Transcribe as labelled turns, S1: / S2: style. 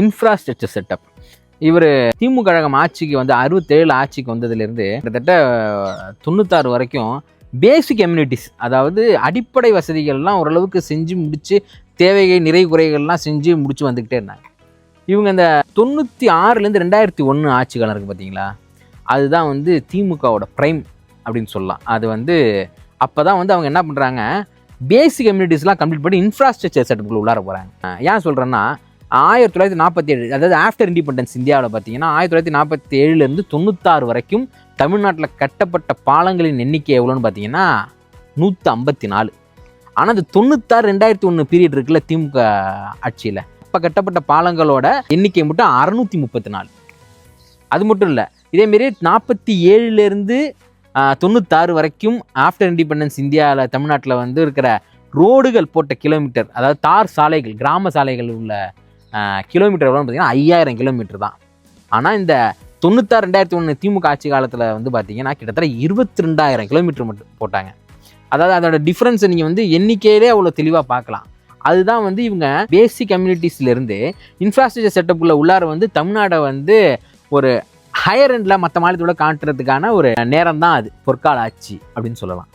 S1: Infrastructure setup இவர் திமுக கழகம் ஆட்சிக்கு வந்து அறுபத்தேழு ஆட்சிக்கு வந்ததுலேருந்து கிட்டத்தட்ட தொண்ணூத்தாறு வரைக்கும் பேசிக் கம்யூனிட்டிஸ் அதாவது அடிப்படை வசதிகள்லாம் ஓரளவுக்கு செஞ்சு முடித்து தேவைகள் நிறை குறைகள்லாம் செஞ்சு முடித்து வந்துக்கிட்டே இருந்தாங்க. இவங்க இந்த தொண்ணூற்றி ஆறுலேருந்து ரெண்டாயிரத்தி ஒன்று ஆட்சி காலம் இருக்குது பார்த்தீங்களா? அதுதான் வந்து திமுகவோட ப்ரைம் அப்படின்னு சொல்லலாம். அது வந்து அப்போ தான் வந்து அவங்க என்ன பண்ணுறாங்க பேசிக் கம்யூனிட்டிஸ்லாம் கம்ப்ளீட் பண்ணி இன்ஃப்ராஸ்ட்ரக்சர் செட்டப்புக்குள்ள உள்ளார போகிறாங்க ஏன் சொல்கிறேன்னா ஆயிரத்தி தொள்ளாயிரத்தி நாற்பத்தி ஏழு அதாவது ஆஃப்டர் இண்டிபெண்டன்ஸ் இந்தியாவில் பார்த்தீங்கன்னா ஆயிரத்தி தொள்ளாயிரத்தி நாற்பத்தி ஏழுலேருந்து தொண்ணூத்தாறு வரைக்கும் தமிழ்நாட்டில் கட்டப்பட்ட பாலங்களின் எண்ணிக்கை எவ்வளோன்னு பார்த்தீங்கன்னா நூற்றி ஐம்பத்தி நாலு ஆனால் அந்த தொண்ணூத்தாறு ரெண்டாயிரத்தி ஒன்று பீரியட் இருக்குல்ல திமுக ஆட்சியில். அப்போ கட்டப்பட்ட பாலங்களோட எண்ணிக்கை மட்டும் அறநூற்றி முப்பத்தி நாலு. அது மட்டும் இல்லை இதேமாரி நாற்பத்தி ஏழுலேருந்து தொண்ணூத்தாறு வரைக்கும் ஆஃப்டர் இண்டிபெண்டன்ஸ் இந்தியாவில் தமிழ்நாட்டில் வந்து இருக்கிற ரோடுகள் போட்ட கிலோமீட்டர் அதாவது தார் சாலைகள் கிராம சாலைகள் உள்ள கிலோமீட்டர் எவ்வளோன்னு பார்த்தீங்கன்னா ஐயாயிரம் கிலோமீட்டர் தான். ஆனால் இந்த தொண்ணூத்தாறு ரெண்டாயிரத்தி ஒன்று திமுக ஆட்சி காலத்தில் வந்து பார்த்தீங்கன்னா கிட்டத்தட்ட இருபத்தி ரெண்டாயிரம் கிலோமீட்டர் மட்டும் போட்டாங்க. அதாவது அதோட டிஃப்ரென்ஸை நீங்கள் வந்து எண்ணிக்கையிலே அவ்வளோ தெளிவாக பார்க்கலாம். அதுதான் வந்து இவங்க பேசிக் கம்யூனிட்டிஸ்லேருந்து இன்ஃப்ராஸ்ட்ரக்சர் செட்டப்புள்ள உள்ளார வந்து தமிழ்நாடை வந்து ஒரு ஹையர் எண்டில் மற்ற மாநிலத்தோட காட்டுறதுக்கான ஒரு நேரம் தான் அது பொற்கால ஆட்சி அப்படின்னு சொல்லலாம்.